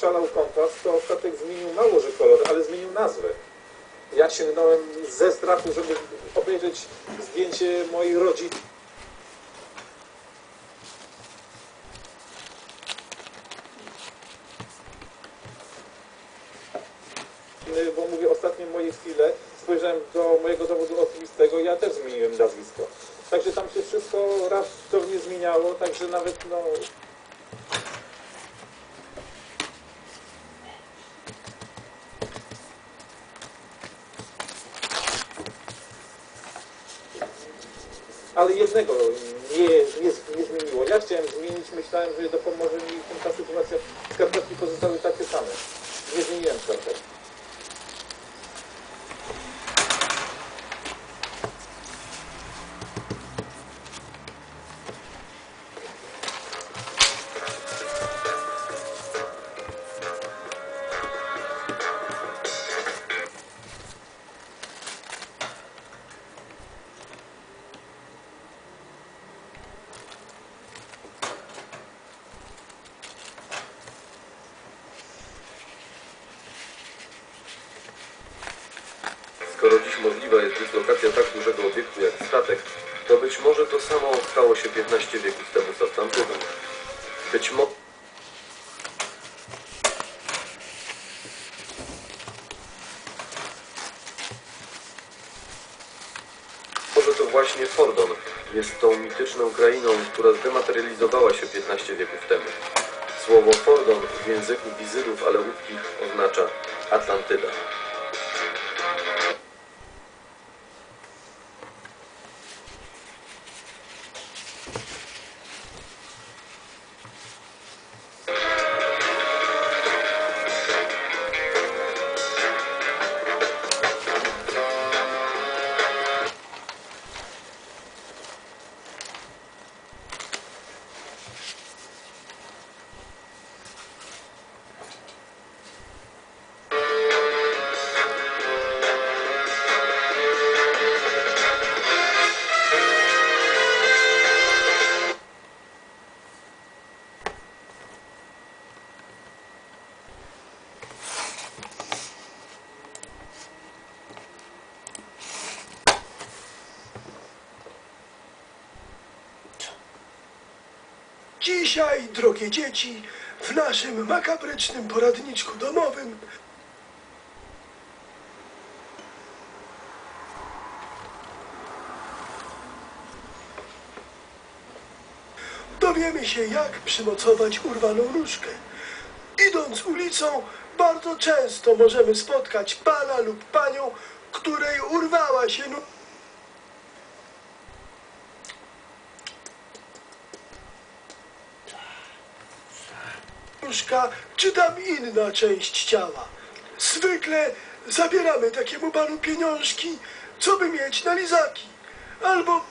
szalał kompas, to statek zmienił mało, że kolor, ale zmienił nazwę. Ja sięgnąłem ze strachu, żeby obejrzeć zdjęcie mojej rodziny. Bo mówię, ostatnie moje chwile spojrzałem do mojego dowodu osobistego, ja też zmieniłem nazwisko. Także tam się wszystko raptownie zmieniało, także nawet no, Ale jednego nie, nie, nie zmieniło. Ja chciałem zmienić, myślałem, że dopomoże mi ta sytuacja. Skarpetki pozostały takie same. Nie zmieniłem skarpetek. Skoro dziś możliwa jest dyslokacja tak dużego obiektu jak statek, to być może to samo stało się 15 wieków temu z Atlantydą. Być mo... Może to właśnie Fordon jest tą mityczną krainą, która zdematerializowała się 15 wieków temu. Słowo Fordon w języku wizyrów aleutkich oznacza Atlantyda. Dzisiaj, drogie dzieci, w naszym makabrycznym poradniczku domowym dowiemy się, jak przymocować urwaną różkę. Idąc ulicą, bardzo często możemy spotkać pana lub panią, której urwała się czy tam inna część ciała. Zwykle zabieramy takiemu panu pieniążki, co by mieć na lizaki. Albo